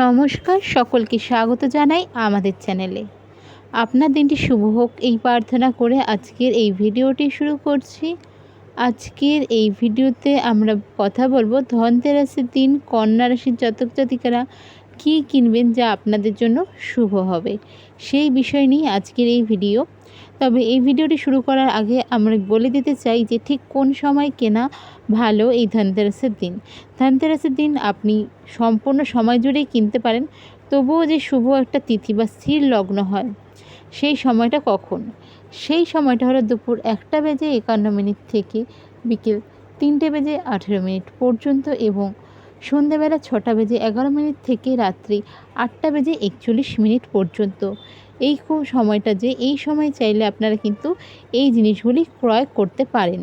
নমস্কার, সকলকে স্বাগত জানাই আমাদের চ্যানেলে। আপনার দিনটি শুভ হোক এই প্রার্থনা করে আজকের এই ভিডিওটি শুরু করছি। আজকের এই ভিডিওতে আমরা কথা বলব ধনতেরাসের দিন, কন্যা রাশির জাতক জাতিকারা কী কিনবেন যা আপনাদের জন্য শুভ হবে? সেই বিষয় নিয়ে আজকের এই ভিডিও। তবে এই ভিডিওটি শুরু করার আগে আমরা বলে দিতে চাই যে ঠিক কোন সময় কেনা ভালো এই ধনতেরাসের দিন? ধনতেরাসের দিন আপনি সম্পূর্ণ সময় জুড়েই কিনতে পারেন, তবুও যে শুভ একটা তিথি বা স্থির লগ্ন হয়, সেই সময়টা কখন? সেই সময়টা হলো দুপুর একটা বেজে একান্ন মিনিট থেকে বিকেল তিনটে বেজে আঠেরো মিনিট পর্যন্ত এবং সন্ধেবেলা ছটা বেজে এগারো মিনিট থেকে রাত্রি আটটা বেজে একচল্লিশ মিনিট পর্যন্ত। এই সময়টা যে, এই সময় চাইলে আপনারা কিন্তু এই জিনিসগুলি ক্রয় করতে পারেন।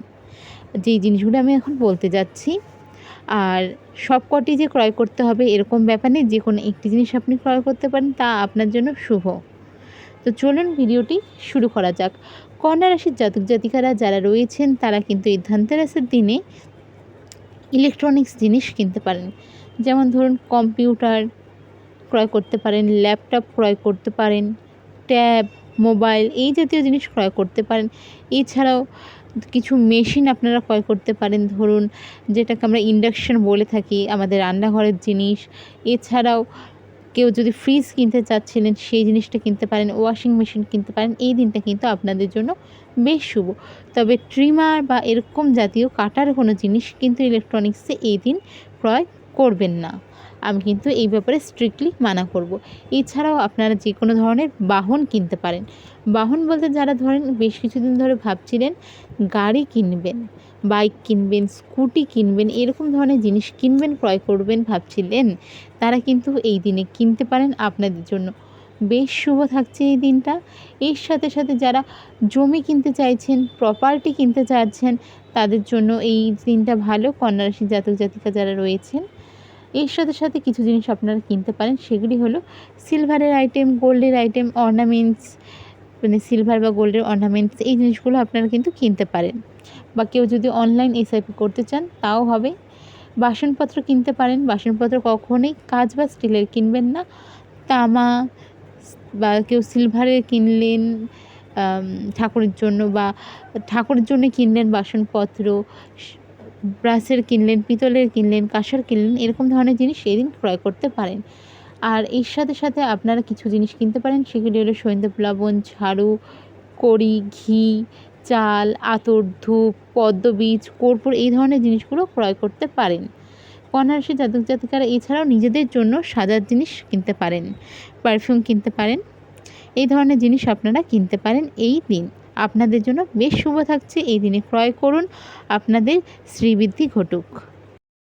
যেই জিনিসগুলো আমি এখন বলতে যাচ্ছি, আর সব কটি যে ক্রয় করতে হবে এরকম ব্যাপার নেই যে কোনো একটি জিনিস আপনি ক্রয় করতে পারেন, তা আপনার জন্য শুভ। তো চলুন ভিডিওটি শুরু করা যাক। কন্যা রাশির জাতক জাতিকারা যারা রয়েছেন, তারা কিন্তু এই ধনতেরাসের দিনে ইলেকট্রনিক্স জিনিস কিনতে পারেন। যেমন ধরুন কম্পিউটার ক্রয় করতে পারেন, ল্যাপটপ ক্রয় করতে পারেন, ট্যাব, মোবাইল এই জাতীয় জিনিস ক্রয় করতে পারেন। এছাড়াও কিছু মেশিন আপনারা ক্রয় করতে পারেন। ধরুন যেটাকে আমরা ইন্ডাকশান বলে থাকি, আমাদের রান্নাঘরের জিনিস। এছাড়াও কেউ যদি ফ্রিজ কিনতে চাচ্ছিলেন, সেই জিনিসটা কিনতে পারেন ওয়াশিং মেশিন কিনতে পারেন, এই দিনটা কিন্তু আপনাদের জন্য বেশ শুভ। তবে ট্রিমার বা এরকম জাতীয় কাটার কোনো জিনিস কিন্তু ইলেকট্রনিক্সে এই দিন ক্রয় করবেন না। আমি কিন্তু এই ব্যাপারে স্ট্রিক্টলি মানা করব। এছাড়াও আপনারা যে কোনো ধরনের বাহন কিনতে পারেন। বাহন বলতে যারা ধরেন বেশ কিছুদিন ধরে ভাবছিলেন গাড়ি কিনবেন, বাইক কিনবেন, স্কুটি কিনবেন, এরকম ধরনের জিনিস কিনবেন, ক্রয় করবেন, ভাবছিলেন, তারা কিন্তু এই দিনে কিনতে পারেন আপনাদের জন্য। বেশ শুভ থাকছে এই দিনটা। এর সাথে সাথে যারা জমি কিনতে চাইছেন প্রপার্টি কিনতে চাচ্ছেন তাদের জন্য এই দিনটা ভালো। কন্যা রাশির জাতক জাতিকা যারা রয়েছেন, এর সাথে সাথে কিছু জিনিস আপনারা কিনতে পারেন। সেগুলি হলো সিলভারের আইটেম গোল্ডের আইটেম অর্নামেন্টস মানে সিলভার বা গোল্ডের অর্নামেন্টস এই জিনিসগুলো আপনারা কিন্তু কিনতে পারেন। বা কেউ যদি অনলাইন এসআইপি করতে চান, তাও হবে। বাসনপত্র কিনতে পারেন। বাসনপত্র কখনোই কাজ বা স্টিলের কিনবেন না। তামা বা কেউ সিলভারের কিনলেন ঠাকুরের জন্য বা ঠাকুরের জন্য কিনলেন বাসনপত্র ব্রাশের কিনলেন, পিতলের কিনলেন, কাঁসার কিনলেন, এরকম ধরনের জিনিস সেদিন ক্রয় করতে পারেন। আর এর সাথে সাথে আপনারা কিছু জিনিস কিনতে পারেন, সেগুলি হলো সৈন্দব লবণ, ঝাড়ু, কড়ি, ঘি, চাল, আতর, ধূপ, পদ্মবীজ, কর্পূর, এই ধরনের জিনিসগুলো ক্রয় করতে পারেন। রাশি জাতক জাতিকারা এছাড়াও নিজেদের জন্য সাজার জিনিস কিনতে পারেন পারফিউম কিনতে পারেন, এই ধরনের জিনিস আপনারা কিনতে পারেন এই দিন। আপনাদের জন্য বেশ শুভ থাকছে এই দিনে। ক্রয় করুন, আপনাদের শ্রীবৃদ্ধি ঘটুক।